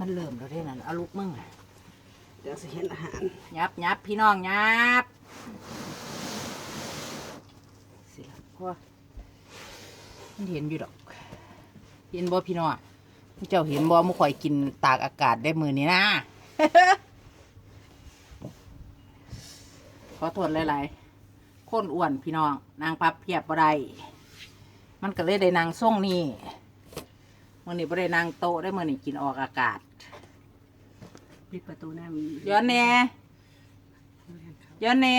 มันเริ่มแล้วเด้นั่นเอาลูกมึงเดี๋ยวสิเห็นอาหารยับยับพี่น้องยับสิละเพราะว่ามันเห็นอยู่ดอก เห็นบ่พี่น้องเจ้าเห็นบ่มุข่อยกินตากอากาศได้มือนี้นะขอโทษหลายๆคนอ้วนพี่น้องนางพับเพียบบ่ได้มันก็เลยได้นางส่งนี่ มื่อนี้บ่ได้นางโต๊ะได้มื่อนี้กินออกอากาศ ปิดประตูหน้าย้อนแหน่ย้อนแหน่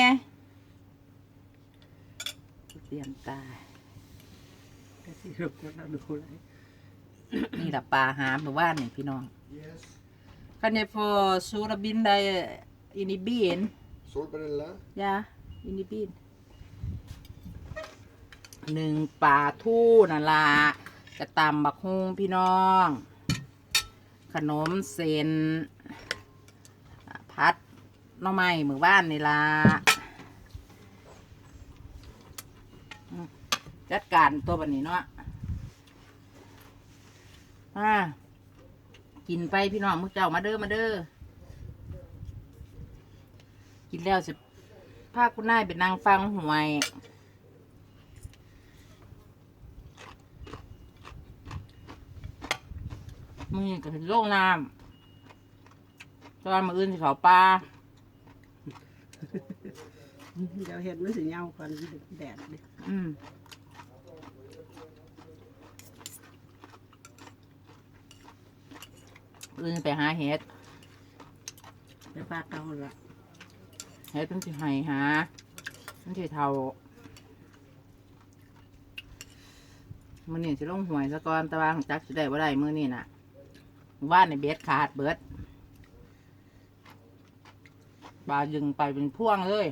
เตรียมตา ก็สิรูปเราดูเลย นี่ละปลาหามหรือว่านี่พี่น้อง Yes. Kan je voor soerabinden in die bien? Solbrilla. Ja, in die bien. หนึ่งปลาทู่นั่นละ กระตำบักฮุงพี่น้อง ขนมเซนพัดน้อไม้มือบ้านนี่ละจัดการตัวบันนี้เนาะอ่ากินไปพี่น้องมุกเจ้ามาเด้อมาเด้อกินแล้วสิพาคุณนายเป็นนางฟังหวย มือก็ถึงโลงน้ำตอนมาอื่นสิเขาปลาเดี๋ยวเห็นมันสิเหงาก่อนแดดดิอืมอื่นไปหาเห็ดไปปลาเก่าละเฮ็ดเป็นสิให้หามันสิเท่ามื้อนี้สิลงหวยซะก่อนแต่ว่าจักสิได้บ่ได้มื้อนี้น่ะ ว่านในเบสขาดเบิดบายึงไปเป็นพ่วงเลย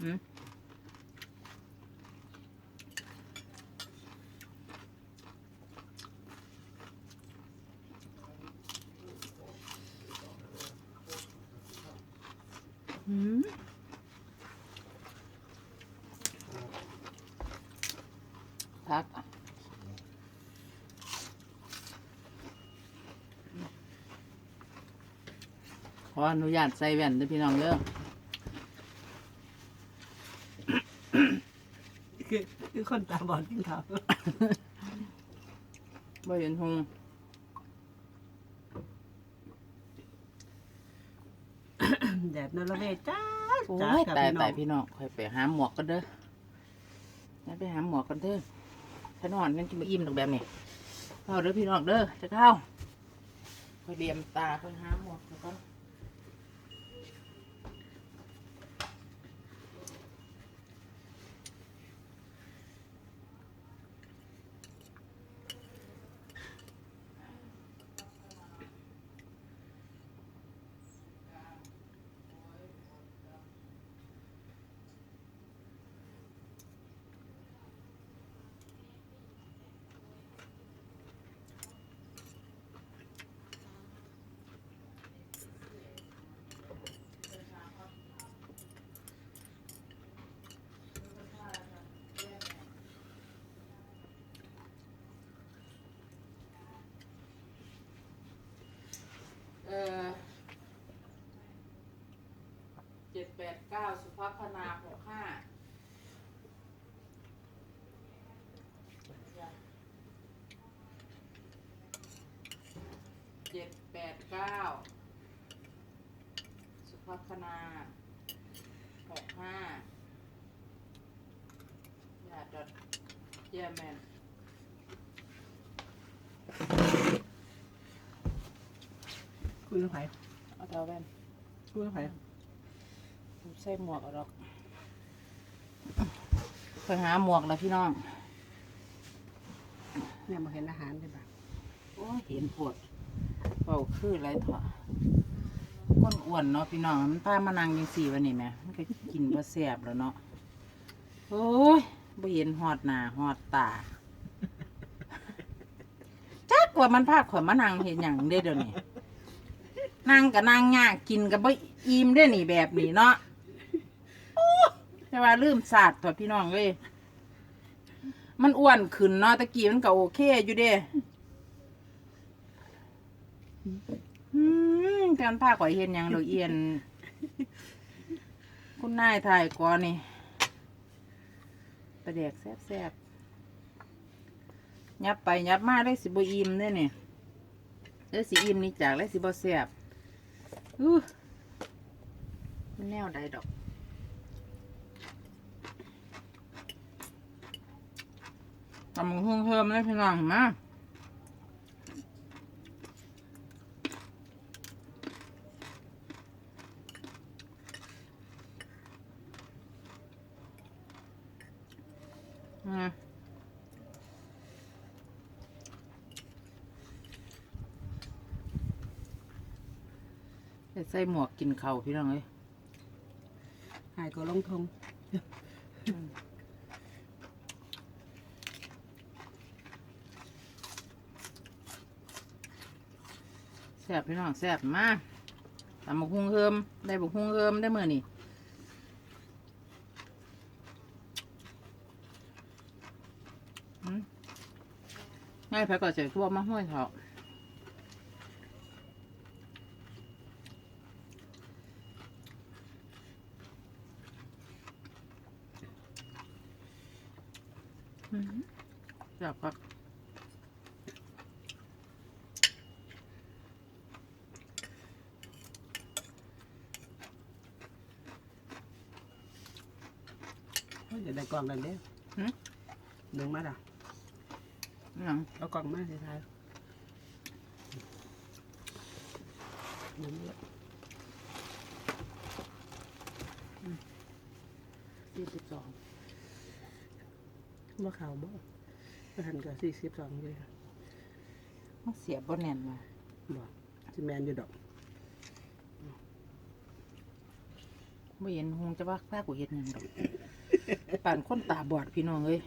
อืม อืมพักข ออนุญาตใส่แว่นด้วยพี่น้องเด้อคือคือคนตาบอดกินข้าวบ่เห็นหงแดดนรเวศจ้าโอ้จ้ายกับตายพี่น้ตาอยงพี่น้องค่อยไปหาหมวกกันเด้องั้นไปหาหมวกกันเด้อถ้านอนนั่นจะมาอิ่มดอกแบบนี้เข้าเด้อพี่น้องเด้อจะเข้าค่อยเดียมตาค่อยหาหมวกแล้วก็ เก้าสุภาพนาหกห้าเจ็ดแปดเก้าสุภาพนาหกห้าอย่าดอทเยแมนคุณกับไผเอาเท้าแว่นคุณกับไผ ใส่หมวกเอาดอกไปหาหมวกแล้วพี่น้องเนี่ยมาเห็นอาหารได้ปะโอ้เห็นปวดเบาคืออะไรเถอะก้นอ้วนเนาะพี่น้องมันพามานังยังสี่วันนี้แหม่มันก็กินว่าแสบแล้วเนาะโอ้ยบ่เห็นหอดหน้าหอดตาจักว่ามันพาข่อยมานังเห็นอย่างได้เดี๋ยวนี้นั่งกับนั่งยากกินกับบ่อิ่มได้อนี่แบบนี้เนาะ แต่ว่าลืมศาสตร์ตัวพี่น้องเลยมันอ้วนขึ้นเนาะตะกี้มันก็โอเคอยู่เด้อืมการพาข่อยเห็นย่างดอกเอียน คุณนายถ่ายก่อนนี่ประเด็กแซ่บๆยับไปยับมาได้สิบอิ่มเด้เนี่ยได้สิอิ่มนี่จากได้สิบ่แซ่บอู้มันแนวใดดอก ตำบักหุ่งเพิ่มเลยพี่น้องมอืมได้ใส่หมวกกินเข้าพี่น้องเอ้ยหายก็ลงทง แซ่บพี่น้องแซ่บมากตำบักหุ่งเพิ่มได้บักหุ่งเพิ่มได้เมื่อนี่ง่ายไปก่อนเสียทั่วมาห้วยเถอะอืมแซ่บครับ จะได้กล่องกันเด้อหึ หนึ่งมาละหนังเอากล่องมาสิทายหนึ่งละสี่สิบสองว่าเขาบ่ก็หันกับสี่สิบสองเลยมันเสียบบนแน่นมาบอกสิแมนอยู่ดอกไม่เห็นหงจะว่าป้ากูเห็นหยังดอก ป่านคนตาบอดพี่น้องเอ้ย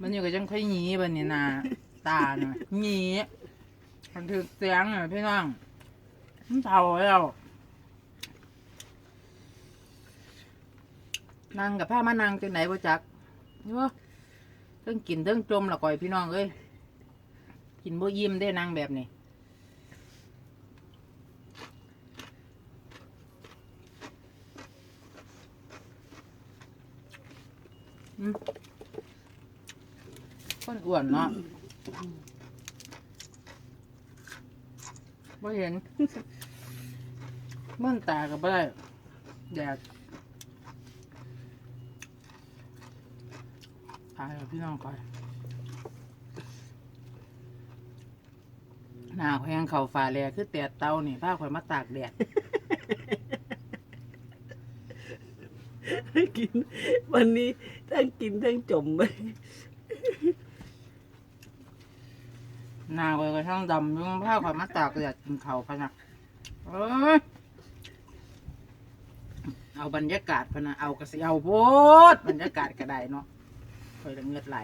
มันอยู่กับจังค่อยหนีบันนี่นาตาเนาะหนีมันถือเสียงอะพี่น้องมันเท่าแล้วนั่งกับผ้ามานั่งจังไหนบ่จักเนี่วะเทิงกินเทิงจมละก่อยพี่น้องเอ้ยกินบ่ยิ้มได้นางแบบนี้ คนอ้วนเนาะบ่เห็นมื่นตากับบ่ได้แดดตายแล้วพี่น้องก่อยหน้าแขวงเขาฝาแลคือแตดเตานี่ผ้าข่อยมาตากแดด กิน วันนี้ทั้งกินทั้งจมไปหนาข่อยก็ช่างดำอยุ่งผ้าข่อยมาตากแดดกินเขาพะนะเอยเอาบรรยากาศพะนะเอากระสีเอาโพดบรรยากาศก็ได้เนาะคอยละเงือดไหล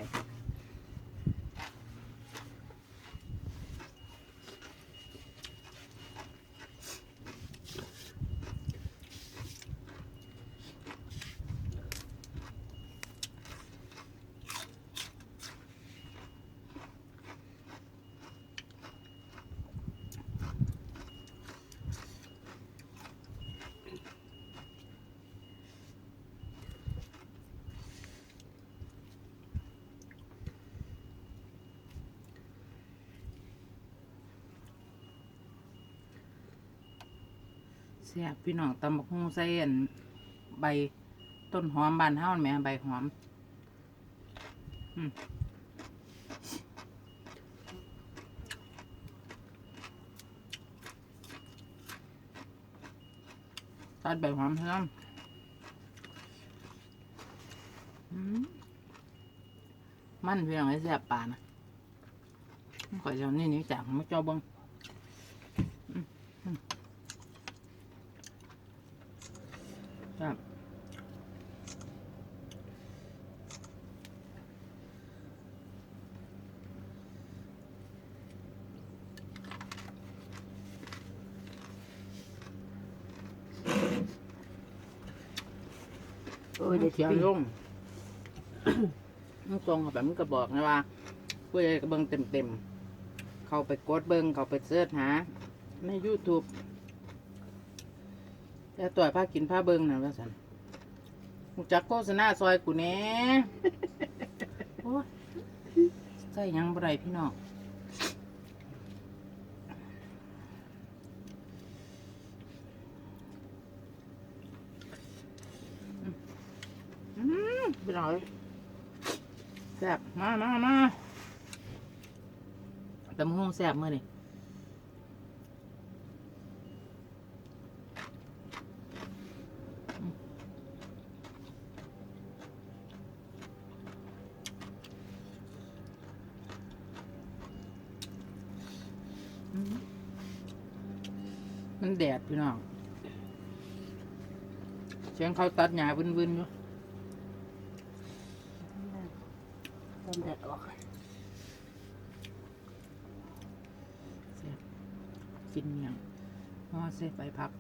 แซ่บพี่น้องตำบักหุ่งใส่อันใบต้นหอมบานเฮาแหม่ใบหอมอืมตัดใบหอมให้น้ำอืมมันพี่น้องไอ้แซ่บปลานะข่อยเจ้านี่นี่จากมาเจ้าเบัง ซ่บเออเดี๋ยวเสียงลงร้องทรงแบบมันก็บอกนะว่าเพื่อก็เบิ่งเต็มๆ เข้าไปกดเบิ่งเข้าไปเสิร์ชหา ใน YouTube แต่ต่อยผ้ากินผ้าเบิ่งนะว่าสันหูจักโฆษณาซอยกูแน่โอ้ยใส่ยังบ่ได้พี่น้องอืมไปหน่อยแซ่บมามามาแตำห้งแซ่บมื่อนี่อืมมันแดดพี่น้องเสีย งเขาตัดหญ้าวุ่นๆอยู่ต้นแดดออกเสียบกินเมียงห่อเส้ไปพัก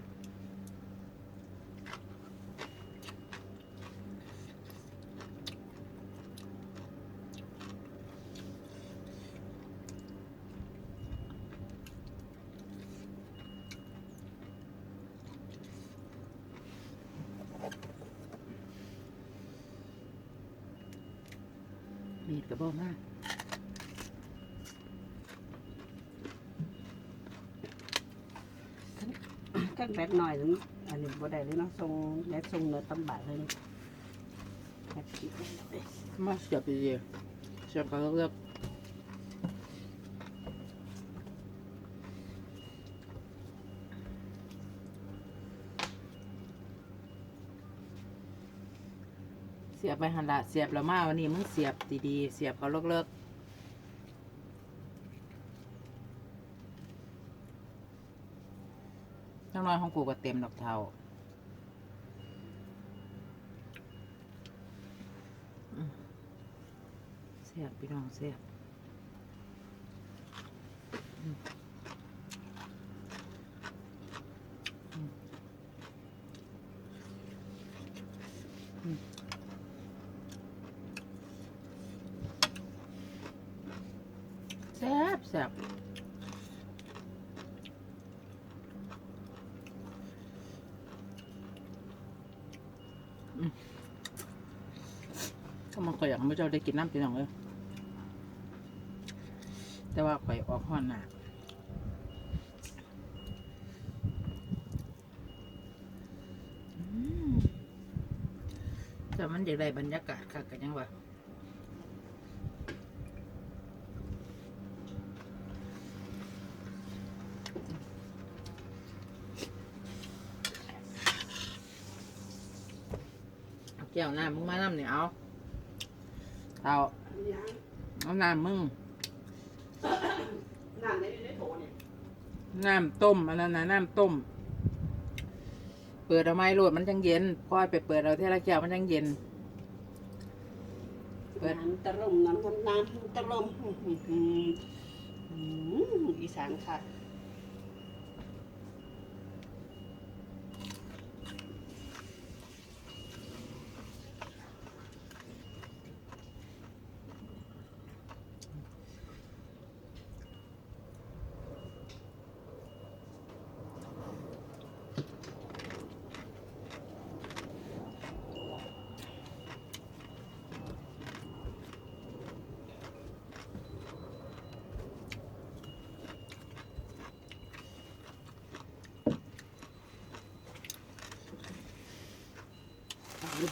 มีดกระบอกมาก กันแบดหน่อยนึงอันนี้บ่ได้เลยเนาะทรงแบดทรงเนื้อตำบะเลยนี่แบดกินเลยมาเสียบดีๆเสียบเขาเลือกเสียบไปหันละเสียบแล้วมาวันนี้มึงเสียบดีๆเสียบเขาเลิกๆ องกูก็เต็มดอกเทาเสียบพี่น้องเสียบอืมอืมอืมแซ่บแซ่บอืม ก็มันก็อยากให้พระเจ้าได้กินน้ำพี่น้องเลยแต่ว่าข่อยออกห้อนหนาแต่มันอยากได้บรรยากาศค่ะกันยังวะ เอาแก้ว น้ำมึงมาน้ำเนี่ยเอาเอาเอาน้ำมึงน้ำในในโถเนี่ยน้ำต้มอันนั้นนะน้ำต้ม เปิดเอาไม้โรดมันจังเย็นพอยไปเปิดเอาเทละแก้วมันจังเย็น เปิดน้ำตะลมน้ำน้ำน้ำตะลมอีสานค่ะ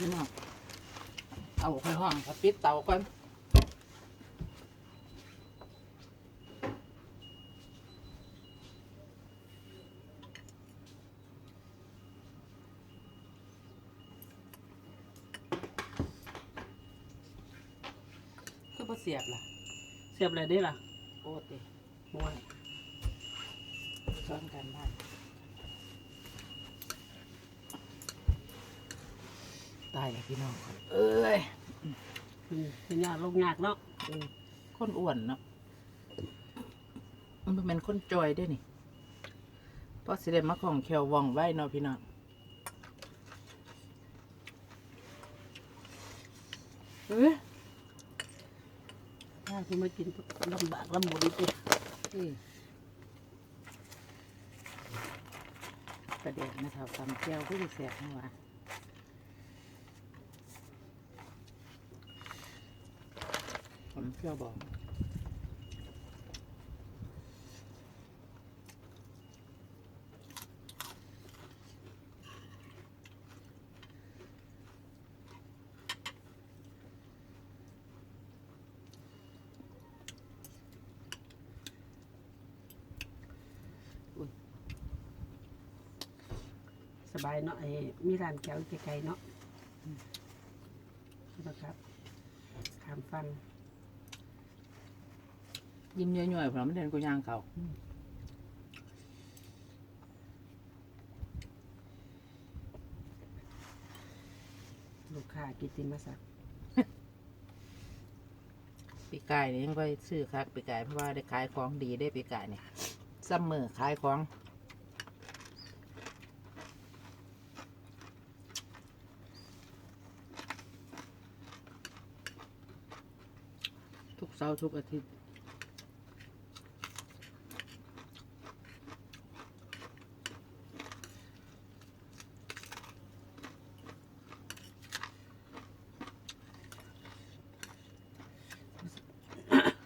พี่น้องเอาค่อยห้องปิดเตาก่อนคือพอเสียบล่ะ เสียบอะไรได้ล่ะ โอ้ติ โอ้ย ซ้อนกันได้ตายแล้ว พี่น้องเอ้ยอืมเป็นยากลงยากเนาะเออคนอ้วนเนาะมันเป็นคนจอยด้วยนี่เพราะสิเดมาของแควว่องไว้เนาะพี่น้องเอ้ยถ้าที่มากินลำบากลำบนตินี่ประเด็นนะครับตำแก้วก็จะแสบนะวะ ตำแก้วบอกสบายเนาะไอ้มีร้านแก้วไกลๆเนาะนะครับขามฟัง ยิ้มย่อยๆผมมันเดินกูย่างเขาลูกค้ากิตติมาสักปีกายนี่ยังไปซื้อคักปีกายเพราะว่าได้ขายของดีได้ปีกายเนี่ยซัมเมอร์ขายของทุกเสาร์ทุกอาทิตย์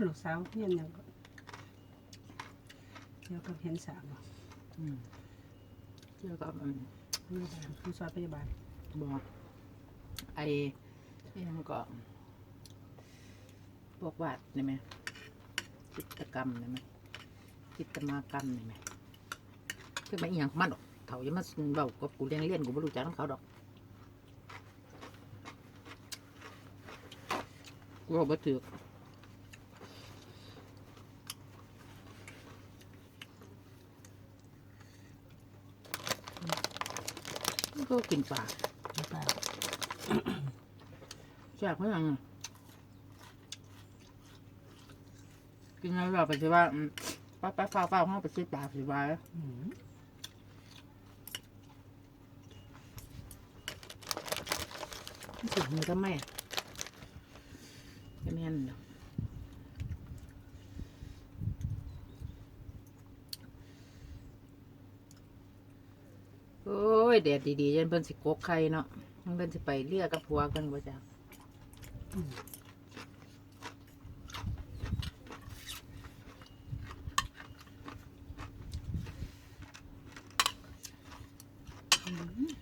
ลูกสาวเพี้ยนยังก็เดี๋ยวก็เห็นสามอะอืมเจ้าก็อืมพยาบาลคือซอยพยาบาลบอกไอ้ที่มันก็พวกวาดนี่ไหมจิตรกรรมนี่ไหมจิตรมากรรมนี่ไหมคือไม่อหย่างของมันดอกเขาจะมาเบากับกูเรียนเรียนกูไม่รู้จักของเขาดอกกูบอกบ่ถือก ก็กินปลาหรือเปล่าแซ่บเพื่อยังกินแล้วเราไปสิว่าอืมป้าป้าฟ้าฟ้าห้องไปซื้อปลาสิว่าอืมถึงมันก็ไม่ไม่แม่นดอกโอ้ ยแดดดีๆยันเพิ่นสิกกไข่เนาะมันเพิ่นสิไปเรียกกับผัวกันบ่จ้ะ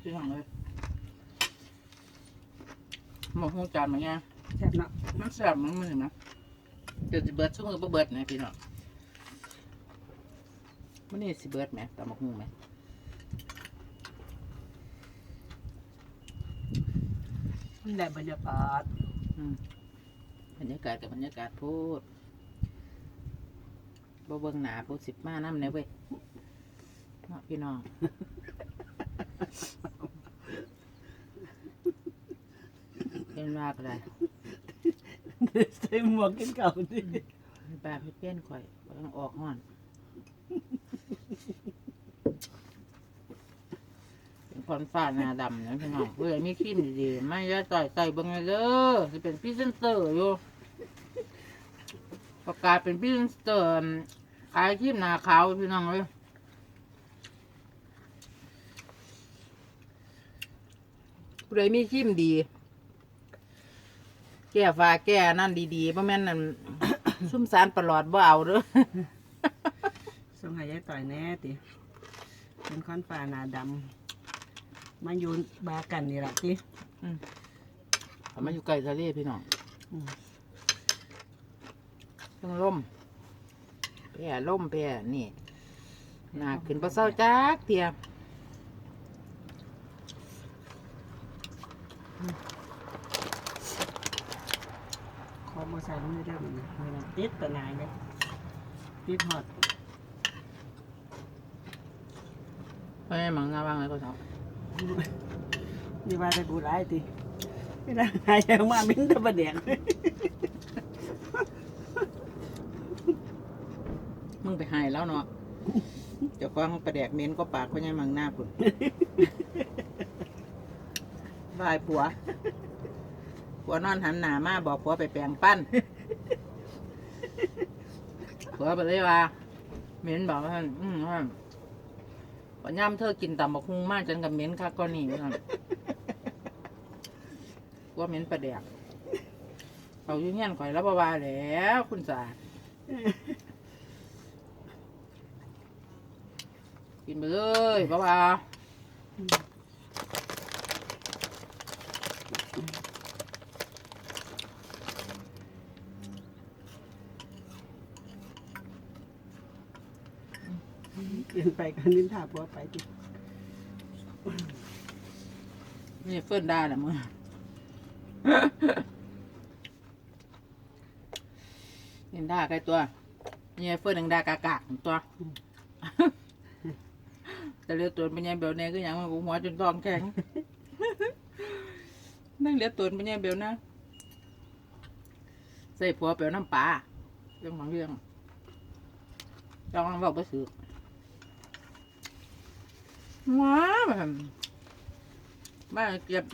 พี่น้องเลยหมกหูจานมาไงแซ่บเนาะมันแซ่บมันมันเห็นไหมเดี๋ยวสิเบิร์ดช่วงมือบ่เบิร์ดนะพี่น้องมันนี่สิเบิร์ดไหมตามหมกหูไหม นี่แหละบรรยากาศอืมบรรยากาศกับบรรยากาศพูดบ่เบิ่งหนาพูดสิบมาน้ำเนี่ยเว้ยเนาะพี่น้อง เป็นว่าก็ได้ใส่หมวกกินเก่าดิให้ป้าให้เปี้ยนข่อยบ่ต้องออกห้อน เป็นคนฝ้าหน้าดำนะพี่น้องเพื่อมีครีมดีๆไม่ยาต่อยใส่เบังเลยเด้อจะเป็นพรี่เซนเตอร์อยู่ประกาศเป็นพรี่เซนเตอร์ขายครีมหน้าขาวพี่น้องเลยผู้ใดมีครีมดี แก้ฟ้าแก้นั่นดีๆเพราะแม่นนั่น ซุ่มสารประหลอดบ่เอาเด้อ ส่งให้ยายต่อยแน่ติเป็นค้อนฟ้าหนาดำ มาอยู่บากันนี่แหละติทำมาอยู่ไกลทะเลพี่น้องอืมเครื่องล่มแพร่ล่มแพร่นี่หนาขึ้นปลาเศร้าจักเตียขอมาใส่มือเด้อมันมือนั้นติดตะนายเลยติดหอดเพราะงั้นมังงาว่างเลยก็เถอะ นี่ว่าแต่กูร้ายติไม่ได้หายยังมามิ้นตะบะเดียงมึงไปหายแล้วเนาะเจ้าของประแดกเม้นก็ปากเพราะงั้มังหน้าพุ่นบายผัว ผัวนอนหันหน้ามาบอกผัวไปแปลงปั้น ผัวไปเลยว่าเหม็นบอกว่าหันอืม ว่าปัญญามเธอกินตำบักฮุงมากจนกับเหม็นคักก็นี่ว่าซั่นกลัว่าเหม็นประเดียกเอาอยู่เงี้ยนข่อยแล้วบ่ว่าแหล้วคุณสากินไปเลยบ่ว่า เปลี่ย นไปกันนินทาบัวไปดินี่เฟิ่นได้ละมึงเห็นดาใครตัวนี่เฟิ่นหนึ่งด่ากากากตัวแต่เรียตัวเป็นยังเบลเนี่ยก็ยังมันกูหัวจนท้องแข็งนั่งเรียตัวเป็นยังเบลนะใส่ผัวเปลวน้ำปลาเรื่องของเรื่องลองบอกไปสือ ว้าแบบบ้าเก็บ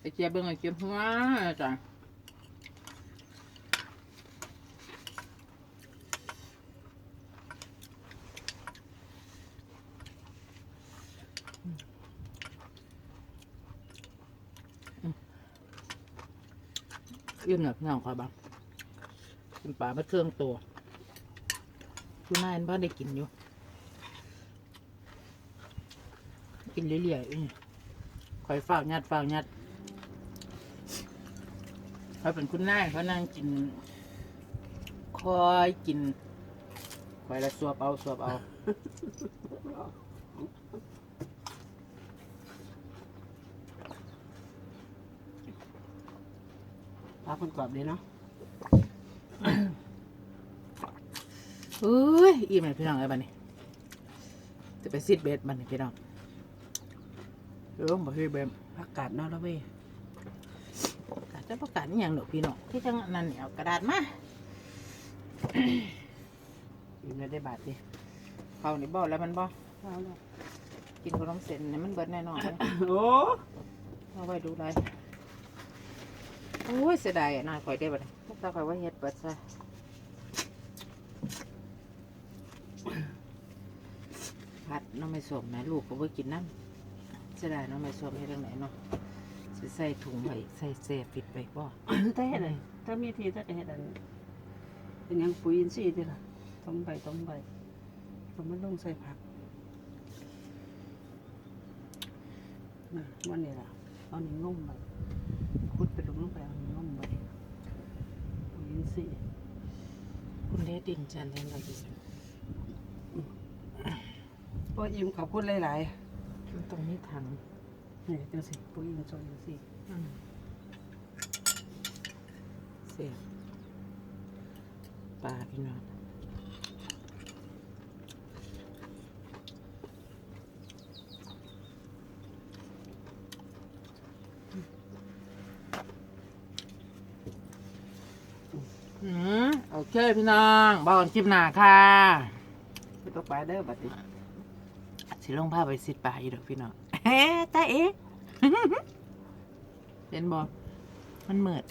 ไอเจ็บเบิ่งไอเจ็บหัวจ้ะยื่นหนักเงคอยบ้างเป็นป่าไม่เครื่องตัว คุณนายบ้านได้กินอยู่ กินเรื่อยๆอืมคอยเฝ้ายัดเฝ้ายัดเขาเป็นคุณนายเขานั่งกิน คอยกินคอยละสวบเอาสวบเอาปลาคนกรอบดีเนาะเฮ้ย อิ่มเลยพี่น้องไอ้บ้านี่จะไปซิดเบสบ้านี่พี่น้องเออบอกพี่เบมอากาศเนาะแล้วเว้ยอาจจะประกาศอหย่างดอกพี่น้องที่จังนั้นเนี่ยเอากระดาษมาอีกไม่ได้บาทดิเขานี่บ่แล้วมันบ่เอาแล้วกินขนมเส้นเนี่ยมันเบิดแน่นอนเลยโอ้เอาไว้ดูไรโอ้ยเสียดายอะน่าข่อยได้บ่เนี่ยถ้าข่อยว่าเฮ็ดเปิดซะผัด น้องไม่สมนะลูกก็บ่กินน้ำเสียดายน้องไม่สมเฮ็ดจังไหนเนาะสิใส่ถุงไว้ใส่เซฟฟิตไปบ่ถ้าเห็ดอะไรถ้ามีทีถ้าจะเห็ดอันเป็นหยังปุ๋ยอินทรีย์ดิล่ะต้มใบต้มใบต้มมันลงใส่ผักน่ะวันนี้ล่ะเอาหนึ่งงมไปคุดไปลงลงไปเอาหนึ่งงมไปปุ๋ยอินทรีย์คุณเดดินจันเล่นอะไรอีก โอ้ยอิ่มขอบคุณหลายมันตรงนี้ถังๆนี่จังสิปุ๋ยอินทรีย์อืมเสียปลาพี่น้องอืมโอเคพี่น้องบอกกันคลิปหน้าค่ะไม่ต้องไปเด้อบัดนี้ สิลงภาพไปสิปลาอยู่ดอกพี่น้องเฮ้ตาเอ๊ะเห็นบอกมันเหมือด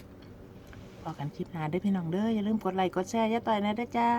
บอกกันคลิปหนาได้พี่น้องเด้ออย่าลืมกดไลค์กดแชร์ย่าต่อยนะเด้อจ้า